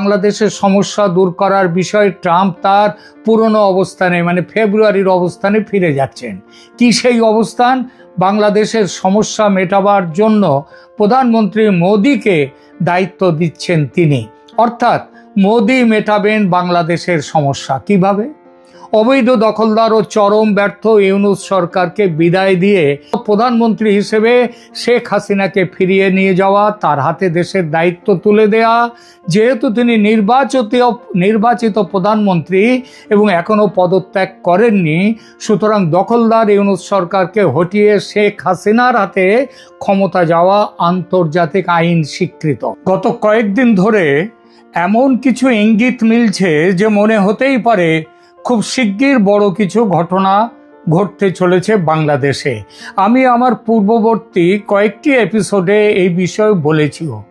বাংলাদেশের সমস্যা দূর করার বিষয়ে ট্রাম্প তার পুরনো অবস্থানে মানে ফেব্রুয়ারির অবস্থানে ফিরে যাচ্ছেন। কি সেই অবস্থান? বাংলাদেশের সমস্যা মেটাবার জন্য প্রধানমন্ত্রী মোদীকে দায়িত্ব দিচ্ছেন তিনি। অর্থাৎ, মোদি মেটাবেন বাংলাদেশের সমস্যা। কীভাবে? অবৈধ দখলদার ও চরম ব্যর্থ ইউনুস সরকারকে বিদায় দিয়ে প্রধানমন্ত্রী হিসেবে শেখ হাসিনাকে ফিরিয়ে নিয়ে যাওয়া, তার হাতে দেশের দায়িত্ব তুলে দেয়া। যেহেতু তিনি নির্বাচিত নির্বাচিত প্রধানমন্ত্রী এবং এখনও পদত্যাগ করেননি, সুতরাং দখলদার ইউনুস সরকারকে হটিয়ে শেখ হাসিনার হাতে ক্ষমতা যাওয়া আন্তর্জাতিক আইন স্বীকৃত। গত কয়েকদিন ধরে এমন কিছু ইঙ্গিত মিলছে যে মনে হতেই পারে খুব শিগগির বড় কিছু ঘটনা ঘটতে চলেছে বাংলাদেশে। আমি আমার পূর্ববর্তী কয়েকটি এপিসোডে এই বিষয়ে বলেছিও।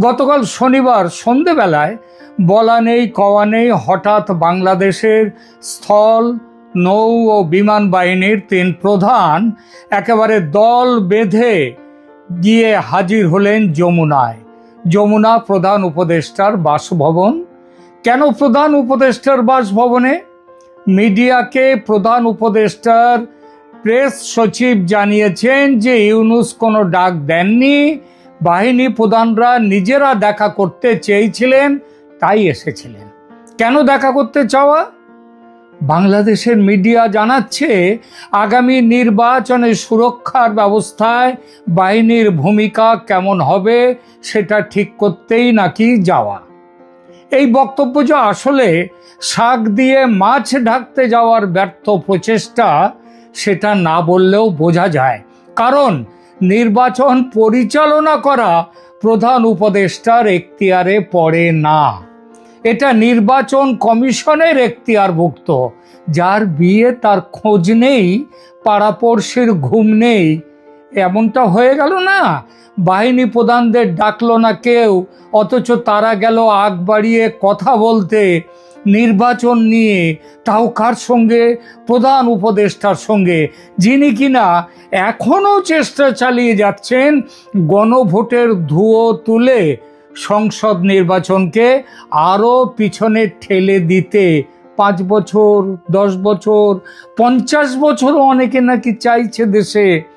গতকাল শনিবার সন্ধেবেলায় বলা নেই, কওয়া নেই, হঠাৎ বাংলাদেশের স্থল, নৌ ও বিমান বাহিনীর তিন প্রধান একেবারে দল বেঁধে গিয়ে হাজির হলেন যমুনায়। যমুনা প্রধান উপদেষ্টার বাসভবন। কেন প্রধান উপদেষ্টার বাসভবনে? মিডিয়াকে প্রধান উপদেষ্টার প্রেস সচিব জানিয়েছেন যে ইউনুস কোনো ডাক দেননি। বাহিনী প্রধানরা নিজেরা দেখা করতে চেয়েছিলেন, তাই এসেছিলেন। কেন দেখা করতে চাওয়া? বাংলাদেশের মিডিয়া জানাচ্ছে, আগামী নির্বাচনে সুরক্ষার ব্যবস্থায় বাহিনীর ভূমিকা কেমন হবে সেটা ঠিক করতেই নাকি যাওয়া। এই বক্তব্য যে আসলে শাক দিয়ে মাছ ঢাকতে যাওয়ার ব্যর্থ প্রচেষ্টা, সেটা না বললেও বোঝা যায়। কারণ নির্বাচন পরিচালনা করা প্রধান উপদেষ্টার এখতিয়ারে পড়ে না। এটা নির্বাচন কমিশনের এখতিয়ারভুক্ত, যার বিয়ে তার খোঁজ নেই, পাড়াপড়শির ঘুম নেই এমনটা হয়ে গেল না? বাহিনী প্রধানদের ডাকলো না কেউ, অথচ তারা গেল আগ বাড়িয়ে কথা বলতে, নির্বাচন নিয়ে তাও কার সঙ্গে? প্রধান উপদেষ্টার সঙ্গে। যিনি কিনা এখনও চেষ্টা চালিয়ে যাচ্ছেন গণভোটের ধুয়ো তুলে সংসদ নির্বাচনকে আরও পিছনে ঠেলে দিতে। পাঁচ বছর, দশ বছর, পঞ্চাশ বছরও অনেকে নাকি চাইছে দেশে।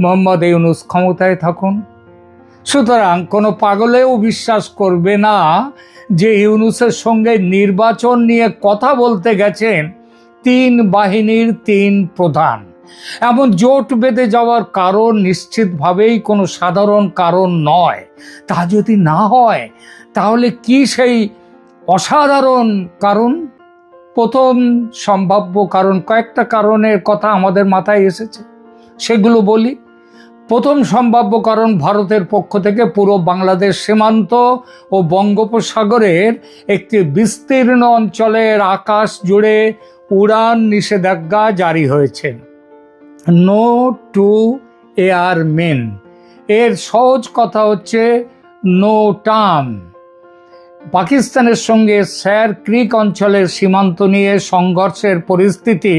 মোহাম্মদ ইউনুস ক্ষমতায় থাকুন। সুতরাং কোনো পাগলেও বিশ্বাস করবে না যে ইউনুসের সঙ্গে নির্বাচন নিয়ে কথা বলতে গেছেন তিন বাহিনীর তিন প্রধান। এমন জোট বেঁধে যাওয়ার কারণ নিশ্চিতভাবেই কোনো সাধারণ কারণ নয়। তা যদি না হয়, তাহলে কি সেই অসাধারণ কারণ? প্রথম সম্ভাব্য কারণ, কয়েকটা কারণের কথা আমাদের মাথায় এসেছে। সেগুলো বলি। প্রথম সম্ভাব্য কারণ ভারতের পক্ষ থেকে পুরো বাংলাদেশ সীমান্ত ও বঙ্গোপসাগরের একটি বিস্তীর্ণ অঞ্চলের আকাশ জুড়ে উড়ান নিষেধাজ্ঞা জারি হয়েছে। নো টু এয়ার মেন এর সহজ কথা হচ্ছে নো টার্ম পাকিস্তানের সঙ্গে স্যার ক্রিক অঞ্চলের সীমান্ত নিয়ে সংঘর্ষের পরিস্থিতি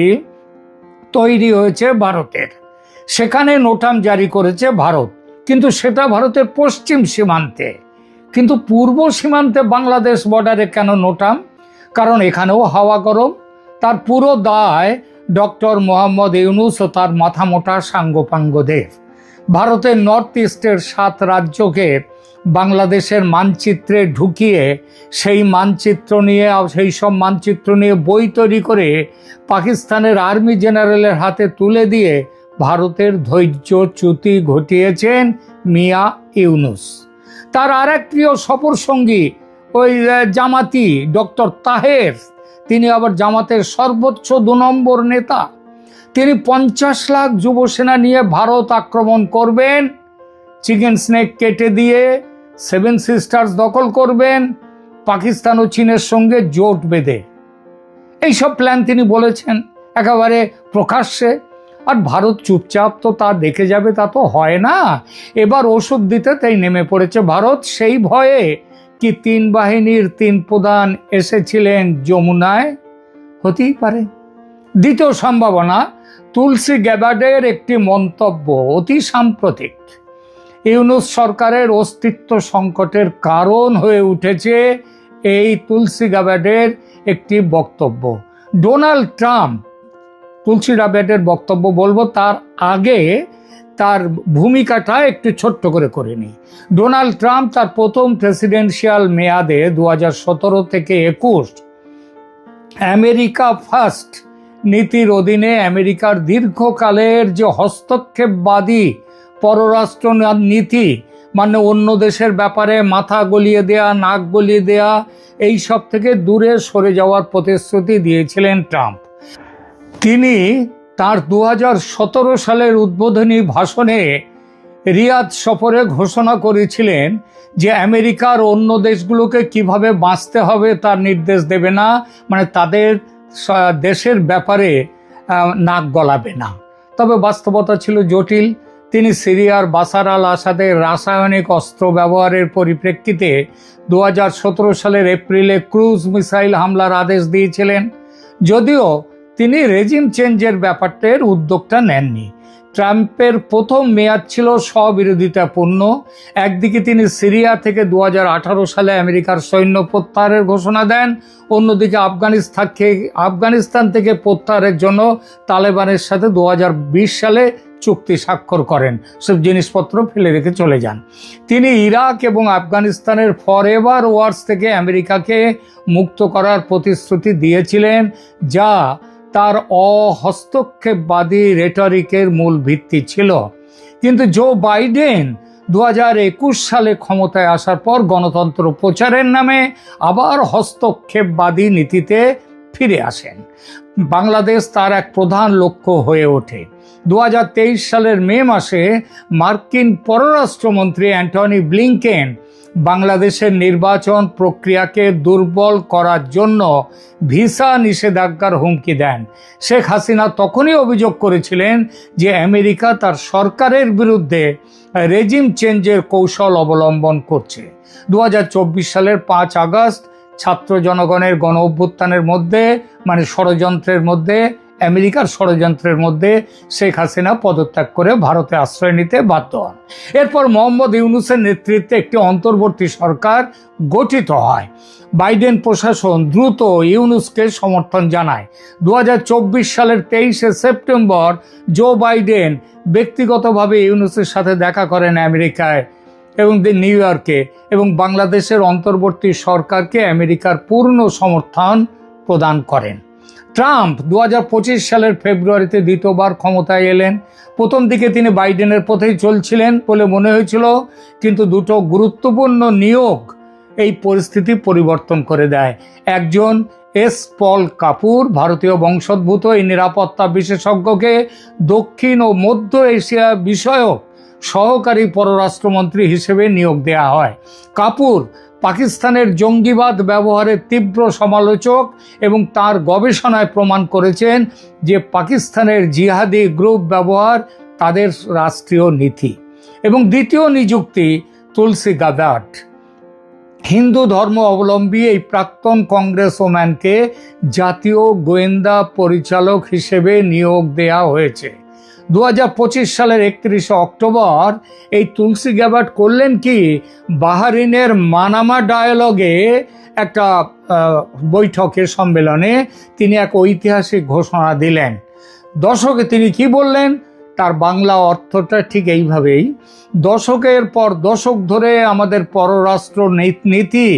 তৈরি হয়েছে ভারতের। সেখানে নোটাম জারি করেছে ভারত। কিন্তু সেটা ভারতের পশ্চিম সীমান্তে। কিন্তু পূর্ব সীমান্তে বাংলাদেশ বর্ডারে কেন নোটাম? কারণ এখানেও হাওয়া গরম। তার পুরো দায় ডক্টর মোহাম্মদ ইউনুস ও তার মাথা মোটা সাঙ্গপাঙ্গদের ভারতের নর্থ ইস্টের সাত রাজ্যকে বাংলাদেশের মানচিত্রে ঢুকিয়ে সেই মানচিত্র নিয়ে, সেই সব মানচিত্র নিয়ে বই তৈরি করে পাকিস্তানের আর্মি জেনারেলের হাতে তুলে দিয়ে ভারতের ধৈর্য চ্যুতি ঘটিয়েছেন মিয়া ইউনুস। তার আর এক প্রিয় সফর সঙ্গী, ওই জামাতি ডক্টর তাহের, তিনি আবার জামাতের সর্বোচ্চ দু নম্বর নেতা। তিনি পঞ্চাশ লাখ যুব সেনা নিয়ে ভারত আক্রমণ করবেন, চিকেন স্নেক কেটে দিয়ে সেভেন সিস্টার্স দখল করবেন, পাকিস্তান ও চীনের সঙ্গে জোট বেঁধে। এইসব প্ল্যান তিনি বলেছেন, একেবারে প্রকাশ্যে। আর ভারত চুপচাপ তো তা দেখে যাবে, তা তো হয় না। এবার ওষুধ দিতে তাই নেমে পড়েছে ভারত। সেই ভয়ে কি তিন বাহিনীর তিন প্রধান এসেছিলেন যমুনায়? হতেই পারে। দ্বিতীয় সম্ভাবনা, তুলসী গ্যাবার্ডের একটি মন্তব্য অতি সাম্প্রতিক। ইউনুস সরকারের অস্তিত্ব সংকটের কারণ হয়ে উঠেছে এই তুলসী গাবার্ডের একটি বক্তব্য। ডোনাল্ড ট্রাম্প তুলসী গাবার্ডের বক্তব্য বলব, তার আগে তার ভূমিকাটা একটু ছোট্ট করে করে নিই। ডোনাল্ড ট্রাম্প তার প্রথম প্রেসিডেন্সিয়াল মেয়াদে দু হাজার সতেরো থেকে একুশ আমেরিকা ফার্স্ট নীতির অধীনে আমেরিকার দীর্ঘকালের যে হস্তক্ষেপবাদী পররাষ্ট্র নীতি মানে অন্য দেশের ব্যাপারে মাথা গলিয়ে দেয়া, নাক গলিয়ে দেয়া, এই সব থেকে দূরে সরে যাওয়ার প্রতিশ্রুতি দিয়েছিলেন ট্রাম্প। তিনি তার দু হাজার সতেরো সালের উদ্বোধনী ভাষণে রিয়াদ সফরে ঘোষণা করেছিলেন যে আমেরিকার অন্য দেশগুলোকে কীভাবে বাঁচতে হবে তার নির্দেশ দেবে না মানে তাদের দেশের ব্যাপারে নাক গলাবে না। তবে বাস্তবতা ছিল জটিল। তিনি সিরিয়ার বাসার আল আসাদের রাসায়নিক অস্ত্র ব্যবহারের পরিপ্রেক্ষিতে দু হাজার সতেরো সালের এপ্রিলে ক্রুজ মিসাইল হামলার আদেশ দিয়েছিলেন। যদিও তিনি রেজিম চেঞ্জের ব্যাপারটার উদ্যোগটা নেননি। ট্রাম্পের প্রথম মেয়াদ ছিল স্ববিরোধিতাপূর্ণ একদিকে তিনি সিরিয়া থেকে দু হাজার আঠারো সালে আমেরিকার সৈন্য প্রত্যাহারের ঘোষণা দেন। অন্যদিকে আফগানিস্তান আফগানিস্তান থেকে প্রত্যাহারের জন্য তালেবানের সাথে দু হাজার বিশ সালে চুক্তি স্বাক্ষর করেন। সব জিনিসপত্র ফেলে রেখে চলে যান। তিনি ইরাক এবং আফগানিস্তানের ফরএভার ওয়ার্স থেকে আমেরিকাকে মুক্ত করার প্রতিশ্রুতি দিয়েছিলেন, যা তার অহস্তক্ষেপবাদী রেটরিকের মূল ভিত্তি ছিল। কিন্তু জো বাইডেন দু হাজার একুশ সালে ক্ষমতায় আসার পর গণতন্ত্র প্রচারের নামে আবার হস্তক্ষেপবাদী নীতিতে ফিরে আসেন। বাংলাদেশ তার এক প্রধান লক্ষ্য হয়ে ওঠে। দু হাজার তেইশ সালের মে মাসে মার্কিন পররাষ্ট্রমন্ত্রী অ্যান্টনি ব্লিংকেন বাংলাদেশের নির্বাচন প্রক্রিয়াকে দুর্বল করার জন্য ভিসা নিষেধাজ্ঞার হুমকি দেন। শেখ হাসিনা তখনই অভিযোগ করেছিলেন যে আমেরিকা তার সরকারের বিরুদ্ধে রেজিম চেঞ্জের কৌশল অবলম্বন করছে। দু হাজার চব্বিশ সালের পাঁচ আগস্ট ছাত্র জনগণের গণ অভ্যুত্থানের মধ্যে মানে ষড়যন্ত্রের মধ্যে আমেরিকার ষড়যন্ত্রের মধ্যে শেখ হাসিনা পদত্যাগ করে ভারতে আশ্রয় নিতে বাধ্য হন। এরপর মোহাম্মদ ইউনুসের নেতৃত্বে একটি অন্তর্বর্তী সরকার গঠিত হয়। বাইডেন প্রশাসন দ্রুত ইউনুসকে সমর্থন জানায়। দু হাজার চব্বিশ সালের তেইশে সেপ্টেম্বর জো বাইডেন ব্যক্তিগতভাবে ইউনুসের সাথে দেখা করেন আমেরিকায় এবং নিউ ইয়র্কে এবং বাংলাদেশের অন্তর্বর্তী সরকারকে আমেরিকার পূর্ণ সমর্থন প্রদান করেন। ট্রাম্প দু হাজার পঁচিশ সালের ফেব্রুয়ারিতে দ্বিতীয়বার ক্ষমতায় এলেন। প্রথম দিকে তিনি বাইডেনের পথেই চলছিলেন বলে মনে হয়েছিল, কিন্তু দুটো গুরুত্বপূর্ণ নিয়োগ এই পরিস্থিতি পরিবর্তন করে দেয়। একজন এস পল কাপুর, ভারতীয় বংশোদ্ভূত, এই নিরাপত্তা বিশেষজ্ঞকে দক্ষিণ ও মধ্য এশিয়া বিষয়ক সহকারী পররাষ্ট্রমন্ত্রী হিসেবে নিয়োগ দেওয়া হয়। কাপুর পাকিস্তানের জঙ্গিবাদ ব্যবহারের তীব্র সমালোচক এবং তার গবেষণায় প্রমাণ করেছেন যে পাকিস্তানের জিহাদি গ্রুপ ব্যবহার তাদের রাষ্ট্রীয় নীতি। এবং দ্বিতীয় নিযুক্তি তুলসী গাদাট। হিন্দু ধর্ম অবলম্বী এই প্রাক্তন কংগ্রেসম্যানকে জাতীয় গোয়েন্দা পরিচালক হিসেবে নিয়োগ দেয়া হয়েছে। দু হাজার পঁচিশ সালের একত্রিশে অক্টোবর এই তুলসী গ্যাবার্ট করলেন কি? বাহারিনের মানামা ডায়ালগে একটা বৈঠকে সম্মেলনে তিনি এক ঐতিহাসিক ঘোষণা দিলেন। দশকে তিনি কি বললেন? তার বাংলা অর্থটা ঠিক এইভাবেই, দশকের পর দশক ধরে আমাদের পররাষ্ট্র নীতি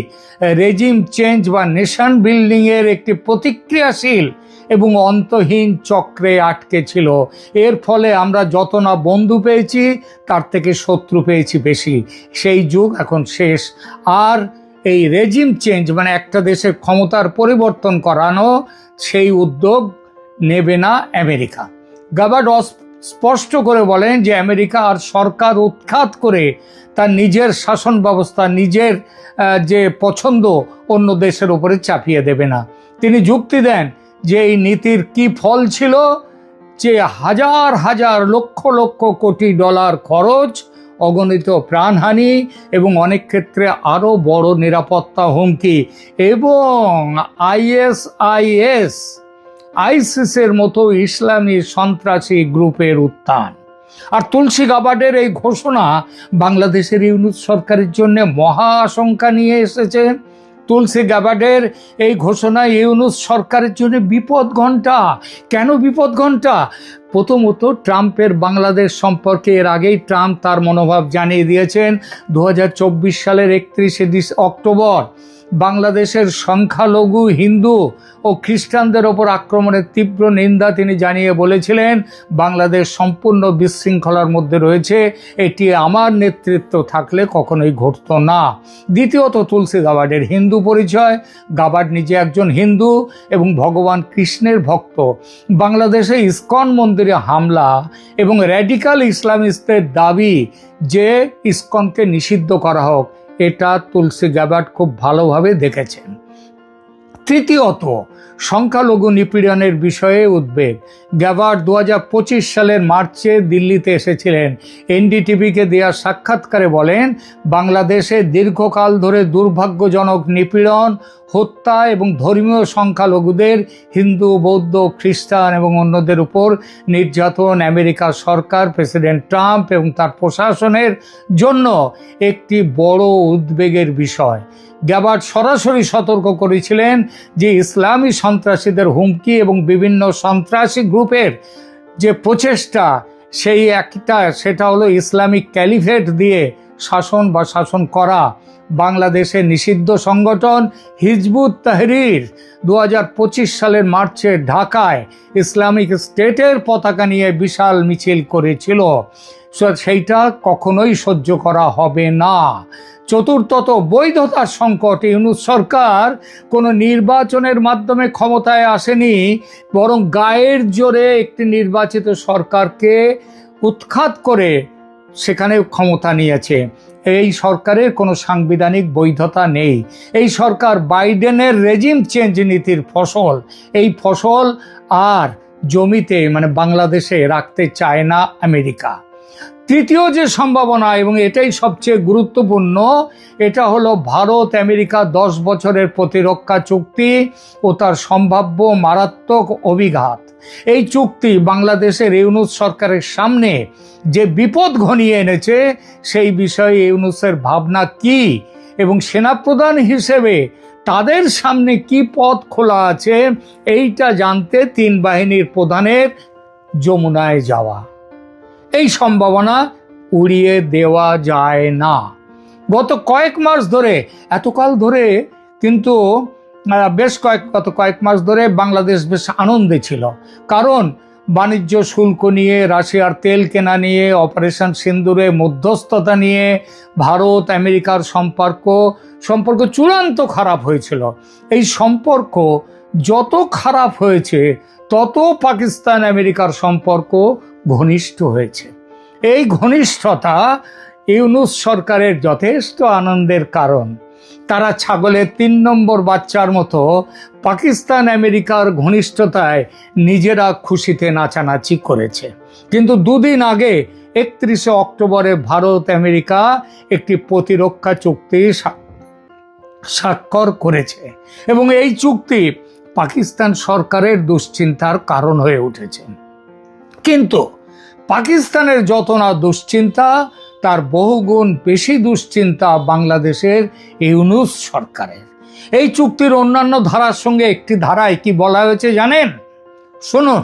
রেজিম চেঞ্জ বা নেশন বিল্ডিংয়ের একটি প্রতিক্রিয়াশীল এবং অন্তহীন চক্রে আটকে ছিল। এর ফলে আমরা যত না বন্ধু পেয়েছি, তার থেকে শত্রু পেয়েছি বেশি। সেই যুগ এখন শেষ। আর এই রেজিম চেঞ্জ মানে একটা দেশের ক্ষমতার পরিবর্তন করানো, সেই উদ্যোগ নেবে না আমেরিকা। গাবার্ড স্পষ্ট করে বলেন যে আমেরিকা আর সরকার উৎখাত করে তার নিজের শাসন ব্যবস্থা, নিজের যে পছন্দ অন্য দেশের উপরে চাপিয়ে দেবে না। তিনি যুক্তি দেন যে এই নীতির কি ফল ছিল, যে হাজার হাজার লক্ষ লক্ষ কোটি ডলার খরচ, অগণিত প্রাণহানি এবং অনেক ক্ষেত্রে আরও বড় নিরাপত্তা হুমকি এবং আইএসআইএস, আইসিসের মতো ইসলামী সন্ত্রাসী গ্রুপের উত্থান। আর তুলসী গাবার্ডের এই ঘোষণা বাংলাদেশের ইউনুস সরকারের জন্য মহা আশঙ্কা নিয়ে এসেছে। তুলসী গ্যাবার্ডের এই ঘোষণা ইউনুস সরকারের জন্য বিপদ ঘণ্টা। কেন বিপদ ঘণ্টা? প্রথমত, ট্রাম্পের বাংলাদেশ সম্পর্কে এর আগেই ট্রাম্প তার মনোভাব জানিয়ে দিয়েছেন দু হাজার চব্বিশ সালের একত্রিশে অক্টোবর। বাংলাদেশের সংখ্যালঘু, হিন্দু ও খ্রিস্টানদের ওপর আক্রমণের তীব্র নিন্দা তিনি জানিয়ে বলেছিলেন, বাংলাদেশ সম্পূর্ণ বিশৃঙ্খলার মধ্যে রয়েছে, এটি আমার নেতৃত্ব থাকলে কখনোই ঘটত না। দ্বিতীয়ত তুলসী গাবার্ডের হিন্দু পরিচয়, গাবার্ড নিজে একজন হিন্দু এবং ভগবান কৃষ্ণের ভক্ত। বাংলাদেশে ইস্কন মন্দিরে হামলা এবং র্যাডিক্যাল ইসলামিস্টদের দাবি যে ইস্কনকে নিষিদ্ধ করা হোক। এটা তুলসী গ্যাবার্ট খুব ভালোভাবে দেখেছেন। তৃতীয়ত সংখ্যালঘু নিপীড়নের বিষয়ে উদ্বেগ। গ্যাবার্ড দু সালের মার্চে দিল্লিতে এসেছিলেন। এনডিটিভিকে দেওয়া সাক্ষাৎকারে বলেন, বাংলাদেশে দীর্ঘকাল ধরে দুর্ভাগ্যজনক নিপীড়ন, হত্যা এবং ধর্মীয় সংখ্যালঘুদের হিন্দু, বৌদ্ধ, খ্রিস্টান এবং অন্যদের উপর নির্যাতন আমেরিকা সরকার, প্রেসিডেন্ট ট্রাম্প এবং তার প্রশাসনের জন্য একটি বড় উদ্বেগের বিষয়। গ্যাবার্ড সরাসরি সতর্ক করেছিলেন যে ইসলামী সন্ত্রাসীদের হুমকি এবং বিভিন্ন সন্ত্রাসী গ্রুপের যে প্রচেষ্টা, সেই একটা, সেটা হলো ইসলামিক ক্যালিফেট দিয়ে শাসন বা শাসন করা। বাংলাদেশের নিষিদ্ধ সংগঠন হিজবুত তাহরির দু হাজার পঁচিশ সালের মার্চে ঢাকায় ইসলামিক স্টেটের পতাকা নিয়ে বিশাল মিছিল করেছিল। সেইটা কখনোই সহ্য করা হবে না। চতুর্থত বৈধতার সংকট। ইউনুস সরকার কোনো নির্বাচনের মাধ্যমে ক্ষমতায় আসেনি, বরং গায়ের জোরে একটি নির্বাচিত সরকারকে উৎখাত করে সেখানে ক্ষমতা নিয়েছে। এই সরকারের কোনো সাংবিধানিক বৈধতা নেই। এই সরকার বাইডেনের রেজিম চেঞ্জ নীতির ফসল। এই ফসল আর জমিতে মানে বাংলাদেশে রাখতে চায় না আমেরিকা। তৃতীয় যে সম্ভাবনা, এবং এটাই সবচেয়ে গুরুত্বপূর্ণ, এটা হলো ভারত আমেরিকা দশ বছরের প্রতিরক্ষা চুক্তি ও তার সম্ভাব্য মারাত্মক অভিঘাত। এই চুক্তি বাংলাদেশের ইউনুস সরকারের সামনে যে বিপদ ঘনিয়ে এনেছে, সেই বিষয়ে ইউনুসের ভাবনা কি? এবং সেনাপ্রধান হিসেবে তাদের সামনে কি পথ খোলা আছে, এইটা জানতে তিন বাহিনীর প্রধানের যমুনায় যাওয়া। এই সম্ভাবনা উড়িয়ে দেওয়া যায় না। গত কয়েক মাস ধরে, এতকাল ধরে কিন্তু বেশ কয়েক, গত কয়েক মাস ধরে বাংলাদেশ বেশ আনন্দে ছিল। কারণ, বাণিজ্য শুল্ক নিয়ে, রাশিয়ার তেল কেনা নিয়ে, অপারেশন সিন্দুরে মধ্যস্থতা নিয়ে, ভারত, আমেরিকার সম্পর্ক সম্পর্ক চূড়ান্ত খারাপ হয়েছিল। এই সম্পর্ক যত খারাপ হয়েছে, তত পাকিস্তান আমেরিকার সম্পর্ক ঘনিষ্ঠ হয়েছে। এই ঘনিষ্ঠতা ইউনুস সরকারের যথেষ্ট আনন্দের কারণ। তারা ছাগলের তিন নম্বর বাচ্চার মতো পাকিস্তান আমেরিকার ঘনিষ্ঠতায় নিজেরা খুশিতে নাচানাচি করেছে। কিন্তু দুদিন আগে একত্রিশে অক্টোবরে ভারত আমেরিকা একটি প্রতিরক্ষা চুক্তি স্বাক্ষর করেছে এবং এই চুক্তি পাকিস্তান সরকারের দুশ্চিন্তার কারণ হয়ে উঠেছে। কিন্তু পাকিস্তানের যত না দুশ্চিন্তা, তার বহুগুণ বেশি দুশ্চিন্তা বাংলাদেশের ইউনুস সরকারের। এই চুক্তির অন্যান্য ধারার সঙ্গে একটি ধারায় কি বলা হয়েছে জানেন? শুনুন।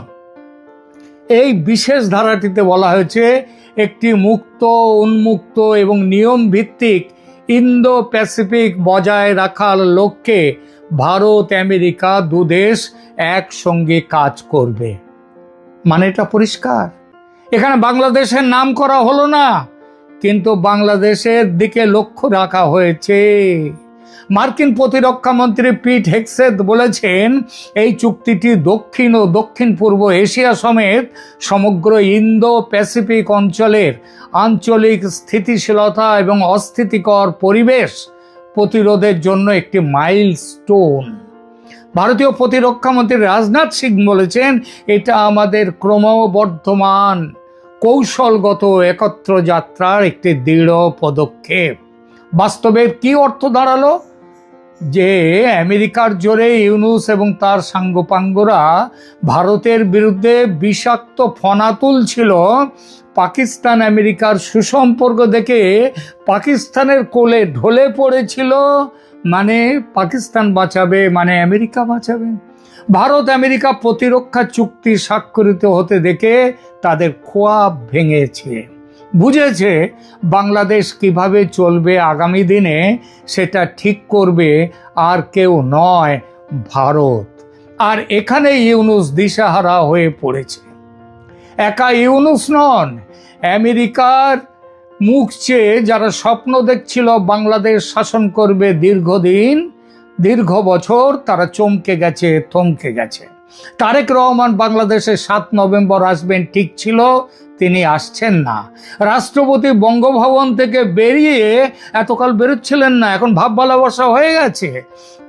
এই বিশেষ ধারাটিতে বলা হয়েছে, একটি মুক্ত, উন্মুক্ত এবং নিয়ম ভিত্তিক ইন্দো প্যাসিফিক বজায় রাখার লক্ষ্যে ভারত আমেরিকা দুদেশ একসঙ্গে কাজ করবে। মানে এটা পরিষ্কার? এখানে বাংলাদেশের নাম করা হলো না, কিন্তু বাংলাদেশের দিকে লক্ষ্য রাখা হয়েছে। মার্কিন প্রতিরক্ষা মন্ত্রী পিট হেক্সেদ বলেছেন, এই চুক্তিটি দক্ষিণ ও দক্ষিণ পূর্ব এশিয়া সমেত সমগ্র ইন্দো প্যাসিফিক অঞ্চলের আঞ্চলিক স্থিতিশীলতা এবং অস্থিতিকর পরিবেশ প্রতিরোধের জন্য একটি মাইল স্টোন ভারতীয় প্রতিরক্ষা মন্ত্রী রাজনাথ সিং বলেছেন, এটা আমাদের ক্রমবর্ধমান, কৌশলগত একত্র যাত্রার একটি দৃঢ় পদক্ষেপ। বাস্তবের কি অর্থ দাঁড়াল? যে আমেরিকার জোরে ইউনুস এবং তার সাঙ্গপাঙ্গরা ভারতের বিরুদ্ধে বিষাক্ত ফনা তুলছিল, পাকিস্তান আমেরিকার সুসম্পর্ক দেখে পাকিস্তানের কোলে ঢলে পড়েছিল মানে পাকিস্তান বাঁচাবে মানে আমেরিকা বাঁচাবে। ভারত, আমেরিকা প্রতিরক্ষা চুক্তি স্বাক্ষরিত হতে দেখে তাদের খোয়া ভেঙেছে। বুঝেছে বাংলাদেশ কীভাবে চলবে আগামী দিনে, সেটা ঠিক করবে আর কেউ নয় ভারত। আর এখানে ইউনুস দিশাহারা হয়ে পড়েছে। একা ইউনুস নন, আমেরিকার মুখ চেয়ে যারা স্বপ্ন দেখছিল বাংলাদেশ শাসন করবে দীর্ঘদিন, দীর্ঘ বছর তারা চমকে গেছে, থমকে গেছে। তারেক রহমান বাংলাদেশে সাত নভেম্বর আসবেন, ঠিক ছিল, তিনি আসছেন না। রাষ্ট্রপতি বঙ্গভবন থেকে বেরিয়ে এতকাল বেরোচ্ছিলেন না, এখন ভাব ভালোবাসা হয়ে গেছে।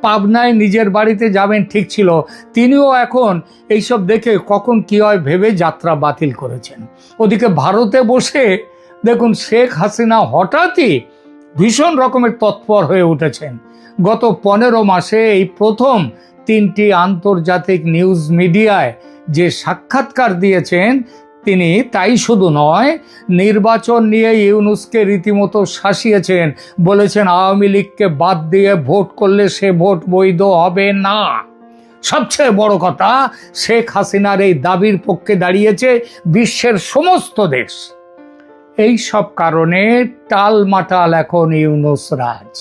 পাবনায় নিজের বাড়িতে যাবেন, ঠিক ছিল। তিনিও এখন এইসব দেখে কখন কি হয় ভেবে যাত্রা বাতিল করেছেন। ওদিকে ভারতে বসে দেখুন, শেখ হাসিনা হঠাৎই ভীষণ রকমের তৎপর হয়ে উঠেছেন। গত পনেরো মাসে এই প্রথম তিনটি আন্তর্জাতিক নিউজ মিডিয়ায় যে সাক্ষাৎকার দিয়েছেন, তিনি তাই শুধু নয়, নির্বাচন নিয়ে ইউনুসকে রীতিমতো শাসিয়েছেন, বলেছেন আওয়ামী লীগকে বাদ দিয়ে ভোট করলে সে ভোট বৈধ হবে না। সবচেয়ে বড় কথা, শেখ হাসিনার এই দাবির পক্ষে দাঁড়িয়েছে বিশ্বের সমস্ত দেশ। এই সব কারণে টালমাটাল এখন ইউনুস রাজ।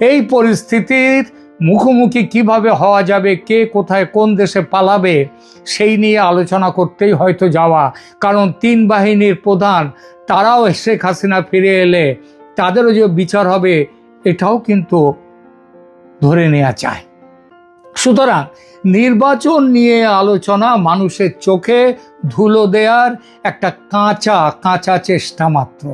এই পরিস্থিতির মুখোমুখি কীভাবে হওয়া যাবে, কে কোথায় কোন দেশে পালাবে, সেই নিয়ে আলোচনা করতেই হয়তো যাওয়া। কারণ তিন বাহিনীর প্রধান, তারাও শেখ হাসিনা ফিরে এলে তাদেরও যে বিচার হবে, এটাও কিন্তু ধরে নেওয়া চায় সুতরাং নির্বাচন নিয়ে আলোচনা মানুষের চোখে ধুলো দেয়ার একটা কাঁচা কাঁচা চেষ্টা মাত্র।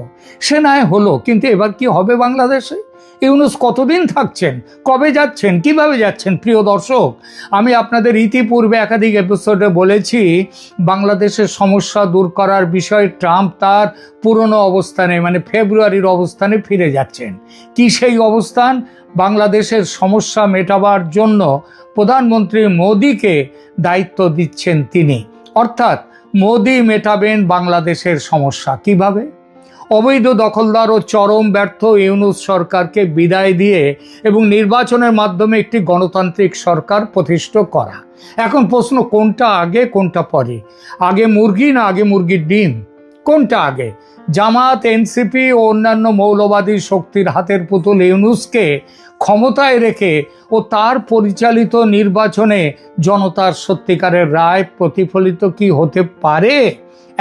সে নয় হলো, কিন্তু এবার কি হবে বাংলাদেশে? ইউনুস কতদিন থাকছেন? কবে যাচ্ছেন? কীভাবে যাচ্ছেন? প্রিয় দর্শক, আমি আপনাদের ইতিপূর্বে একাধিক এপিসোডে বলেছি, বাংলাদেশের সমস্যা দূর করার বিষয়ে ট্রাম্প তার পুরনো অবস্থানে মানে ফেব্রুয়ারির অবস্থানে ফিরে যাচ্ছেন। কি সেই অবস্থান? বাংলাদেশের সমস্যা মেটাবার জন্য প্রধানমন্ত্রী মোদীকে দায়িত্ব দিচ্ছেন তিনি। অর্থাৎ মোদী মেটাবেন বাংলাদেশের সমস্যা। কীভাবে? অবৈধ দখলদার ও চরম ব্যর্থ ইউনুস সরকারকে বিদায় দিয়ে এবং নির্বাচনের মাধ্যমে একটি গণতান্ত্রিক সরকার প্রতিষ্ঠা করা। এখন প্রশ্ন, কোনটা আগে, কোনটা পরে? আগে মুরগি না আগে মুরগির ডিম? কোনটা আগে? জামাত এনসিপি ও অন্যান্য মৌলবাদী শক্তির হাতের পুতুল ইউনুসকে ক্ষমতায় রেখে ও তার পরিচালিত নির্বাচনে জনতার সত্যিকারের রায় প্রতিফলিত কি হতে পারে?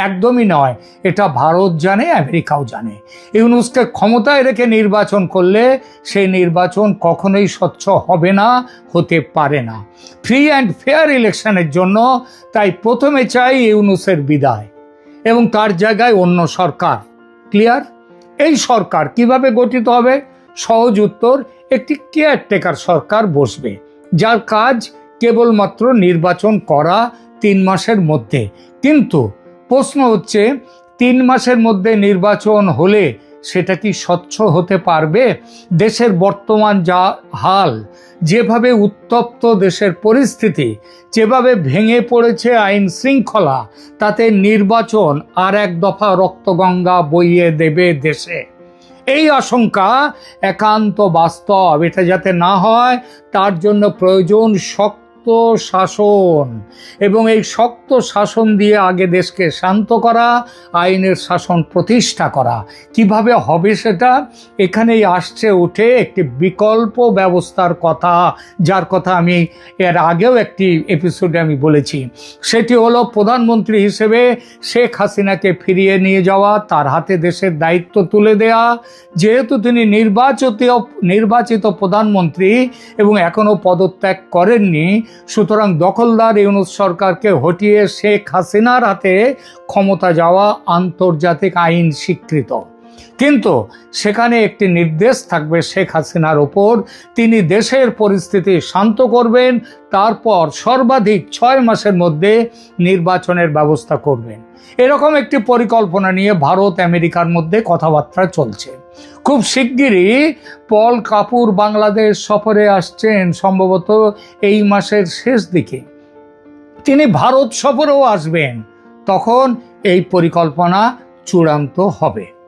একদমই নয়। এটা ভারত জানে, আমেরিকাও জানে। ইউনুসকে ক্ষমতায় রেখে নির্বাচন করলে সেই নির্বাচন কখনোই স্বচ্ছ হবে না, হতে পারে না। ফ্রি অ্যান্ড ফেয়ার ইলেকশনের জন্য তাই প্রথমে চাই ইউনুসের বিদায়। এবং তার জায়গায় অন্য সরকার। ক্লিয়ার এই সরকার কীভাবে গঠিত হবে? সহজ উত্তর, একটি কেয়ারটেকার সরকার বসবে, যার কাজ কেবলমাত্র নির্বাচন করা তিন মাসের মধ্যে। কিন্তু প্রশ্ন হচ্ছে, তিন মাসের মধ্যে নির্বাচন হলে সেটা কি স্বচ্ছ হতে পারবে? দেশের বর্তমান যা হাল, যেভাবে উত্তপ্ত দেশের পরিস্থিতি, যেভাবে ভেঙে পড়েছে আইন শৃঙ্খলা, তাতে নির্বাচন আর এক দফা রক্তগঙ্গা বইয়ে দেবে দেশে। এই আশঙ্কা একান্ত বাস্তব। এটা যাতে না হয়, তার জন্য প্রয়োজন শক্ত শাসন এবং এই শক্ত শাসন দিয়ে আগে দেশকে শান্ত করা, আইনের শাসন প্রতিষ্ঠা করা। কীভাবে হবে সেটা এখানেই আসছে উঠে একটি বিকল্প ব্যবস্থার কথা, যার কথা আমি এর আগেও একটি এপিসোডে আমি বলেছি। সেটি হলো প্রধানমন্ত্রী হিসেবে শেখ হাসিনাকে ফিরিয়ে নিয়ে যাওয়া, তার হাতে দেশের দায়িত্ব তুলে দেয়া। যেহেতু তিনি নির্বাচিত নির্বাচিত প্রধানমন্ত্রী এবং এখনও পদত্যাগ করেননি সুতরাং দখলদার ইউনুস সরকারকে হটিয়ে শেখ হাসিনার হাতে ক্ষমতা যাওয়া আন্তর্জাতিক আইন স্বীকৃত। কিন্তু সেখানে একটি নির্দেশ থাকবে শেখ হাসিনার ওপর। তিনি দেশের পরিস্থিতি শান্ত করবেন, তারপর সর্বাধিক ছয় মাসের মধ্যে নির্বাচনের ব্যবস্থা করবেন। এরকম একটি পরিকল্পনা নিয়ে ভারত, আমেরিকার মধ্যে কথাবার্তা চলছে। খুব শিগগিরই পল কাপুর বাংলাদেশ সফরে আসছেন, সম্ভবত এই মাসের শেষ দিকে। তিনি ভারত সফরেও আসবেন, তখন এই পরিকল্পনা চূড়ান্ত হবে।